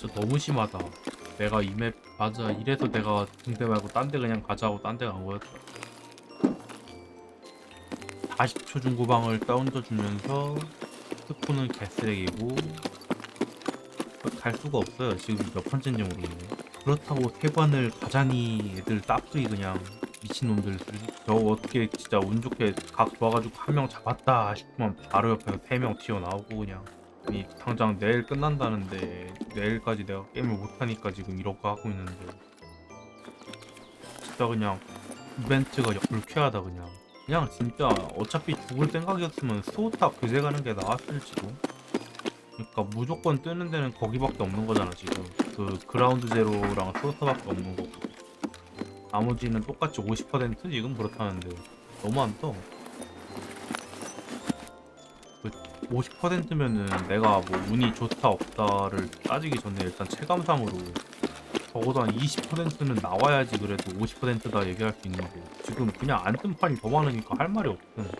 아 진짜 너무 심하다. 내가 이 맵 맞아. 이래서 내가 중대 말고 딴 데 그냥 가자고 딴 데 간 거였다. 40초 중고방을 다운져 주면서 스포는 개쓰레기고 갈 수가 없어요. 지금 몇 번째인지 모르겠네. 그렇다고 세관을 가자니 애들 따프리 그냥 미친놈들 저 어떻게 진짜 운 좋게 각 좋아가지고 한 명 잡았다 싶으면 바로 옆에서 세 명 튀어나오고 그냥 이 당장 내일 끝난다는데 내일까지 내가 게임을 못하니까 지금 이러고 하고 있는데. 진짜 그냥 이벤트가 불쾌하다 그냥. 그냥 진짜 어차피 죽을 생각이었으면 스호타 그제 가는 게 나았을지도. 그러니까 무조건 뜨는 데는 거기밖에 없는 거잖아 지금. 그 그라운드 제로랑 스호타밖에 없는 거고 나머지는 똑같이 50% 지금 그렇다는데. 너무 안 떠. 50%면은 내가 뭐 운이 좋다 없다를 따지기 전에 일단 체감상으로 적어도 한 20%는 나와야지 그래도 50%다 얘기할 수 있는데 지금 그냥 안 뜬 판이 더 많으니까 할 말이 없음.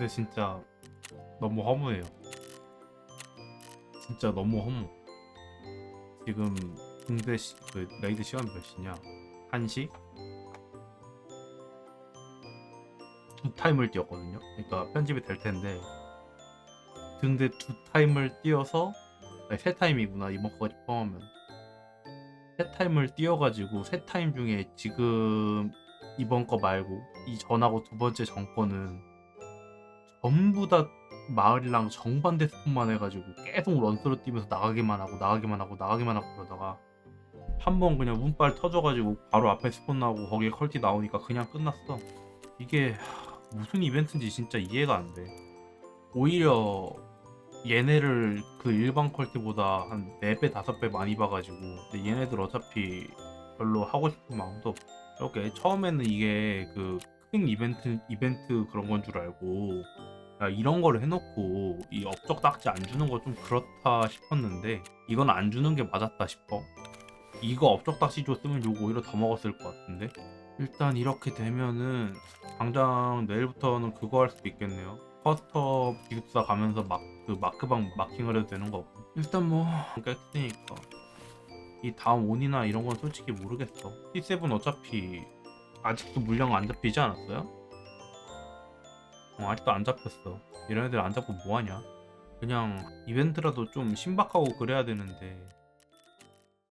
근데 진짜 너무 허무해요. 진짜 너무 허무. 지금 군대 시, 그 레이드 시간 몇 시냐? 1시? 두 타임을 뛰었거든요. 그러니까 편집이 될 텐데 근데 두 타임을 뛰어서 아니, 세 타임이구나 이번 거까지 포함하면 세 타임을 뛰어가지고 세 타임 중에 지금 이번 거 말고 이 전하고 두 번째 전 거는 전부 다 마을이랑 정반대 스폰만 해가지고 계속 런스로 뛰면서 나가기만 하고 나가기만 하고 나가기만 하고 그러다가 한 번 그냥 운빨 터져가지고 바로 앞에 스폰 나오고 거기에 컬티 나오니까 그냥 끝났어. 이게 하, 무슨 이벤트인지 진짜 이해가 안 돼. 오히려 얘네를 그 일반 컬티보다 한 4배 5배 많이 봐가지고 근데 얘네들 어차피 별로 하고 싶은 마음도 없고 이렇게 처음에는 이게 그 큰 이벤트 이벤트 그런 건 줄 알고 야, 이런 거를 해놓고 이 업적 딱지 안 주는 거 좀 그렇다 싶었는데 이건 안 주는 게 맞았다 싶어. 이거 업적 딱지 줬으면 요거 오히려 더 먹었을 것 같은데. 일단 이렇게 되면은 당장 내일부터는 그거 할 수도 있겠네요. 퍼스터 기숙사 가면서 막 그 마크방 마킹을 해도 되는 거고. 일단 뭐 깨끗하니까 이 다음 온이나 이런 건 솔직히 모르겠어. T7 어차피 아직도 물량 안 잡히지 않았어요? 어, 아직도 안 잡혔어. 이런 애들 안 잡고 뭐하냐? 그냥 이벤트라도 좀 신박하고 그래야 되는데